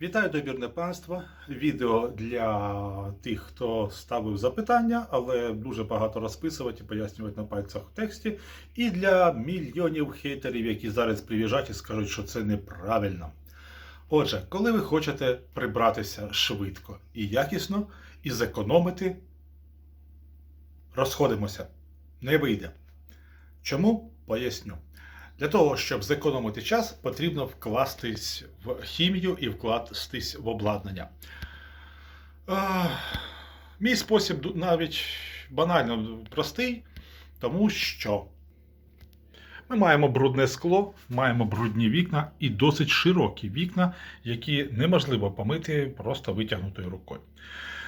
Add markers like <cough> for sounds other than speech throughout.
Вітаю добірне панство. Відео для тих, хто ставив запитання, але дуже багато розписувати і пояснювати на пальцях в тексті. І для мільйонів хейтерів, які зараз привіжать і скажуть, що це неправильно. Отже, коли ви хочете прибратися швидко і якісно, і зекономити, розходимося. Не вийде. Чому? Поясню. Для того, щоб зекономити час, потрібно вкластись в хімію і вкластись в обладнання. Мій спосіб навіть банально простий, тому що ми маємо брудне скло, маємо брудні вікна і досить широкі вікна, які неможливо помити просто витягнутою рукою.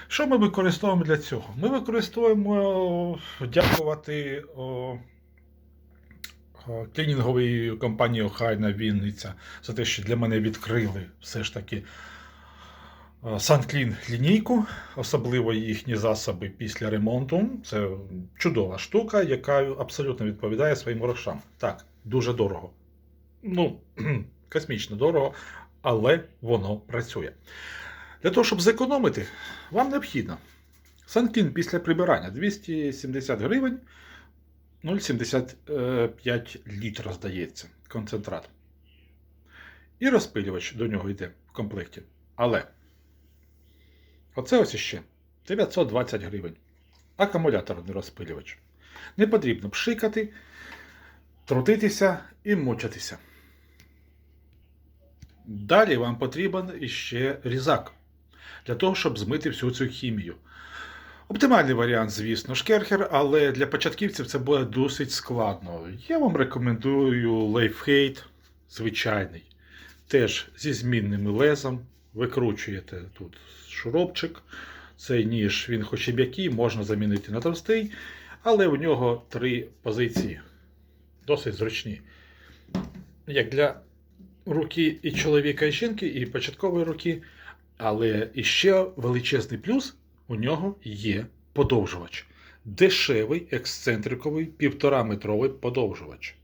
Що ми використовуємо для цього? Ми використовуємо дякувати. О, е, компанії Охайна Вінниця за те, що для мене відкрили все ж таки Санклін лінійку, особливо їхні засоби після ремонту. Це чудова штука, яка абсолютно відповідає своїм грошам. Так, дуже дорого. Ну, <clears throat> космічно дорого, але воно працює. Для того, щоб зекономити, вам необхідно Санклін після прибирання 270 гривень. 0,75 літра, здається, концентрат. І розпилювач до нього йде в комплекті. Але оце ось іще 920 гривень. Акумуляторний розпилювач. Не потрібно пшикати, трутитися і мучатися. Далі вам потрібен іще різак для того, щоб змити всю цю хімію. Оптимальний варіант, звісно, шкерхер, але для початківців це буде досить складно. Я вам рекомендую лайфхейт звичайний. Теж зі змінним лезом. Викручуєте тут шуробчик. Цей ніж, він хоч і м'який, можна замінити на товстий, але в нього три позиції. Досить зручні. Як для руки і чоловіка, і жінки, і початкової руки. Але іще величезний плюс у нього є подовжувач. Дешевий, ексцентриковий, півтораметровий подовжувач.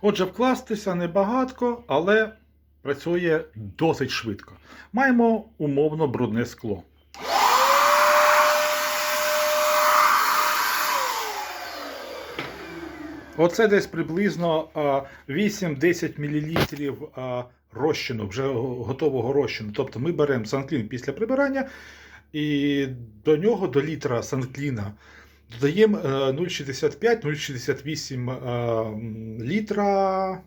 Отже, вкластися небагатко, але працює досить швидко. Маємо умовно брудне скло. Оце десь приблизно 8-10 мл розчину, вже готового розчину. Тобто ми беремо санклін після прибирання і до нього, до літра санкліна, додаємо е, 0,65-0,68 е, літра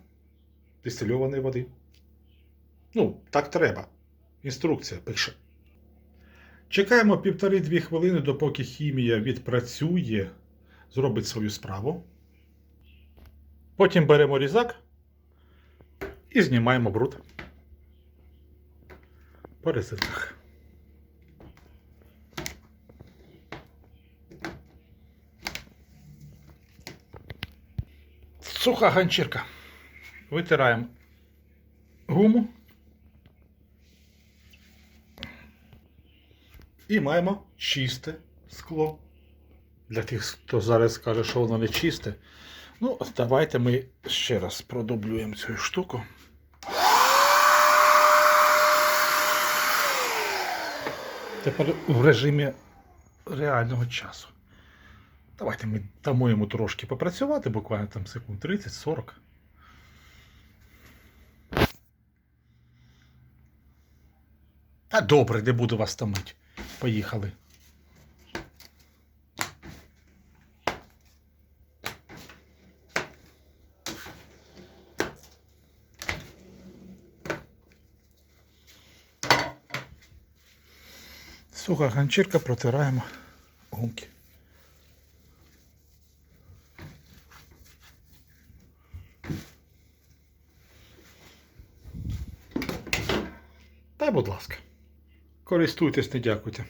дистильованої води. Ну, так треба. Інструкція пише. Чекаємо півтори-дві хвилини, допоки хімія відпрацює, зробить свою справу. Потім беремо різак і знімаємо бруд по резинках. Суха ганчірка. Витираємо гуму. І маємо чисте скло. Для тих, хто зараз скаже, що воно не чисте. Ну, давайте ми ще раз продублюємо цю штуку. Тепер в режимі реального часу. Давайте ми дамо йому трошки попрацювати, буквально там секунд 30-40. Та добре, не буду вас томити. Поїхали. Суха ганчірка протираємо гумки. Будь ласка. Користуйтесь, не дякуйте.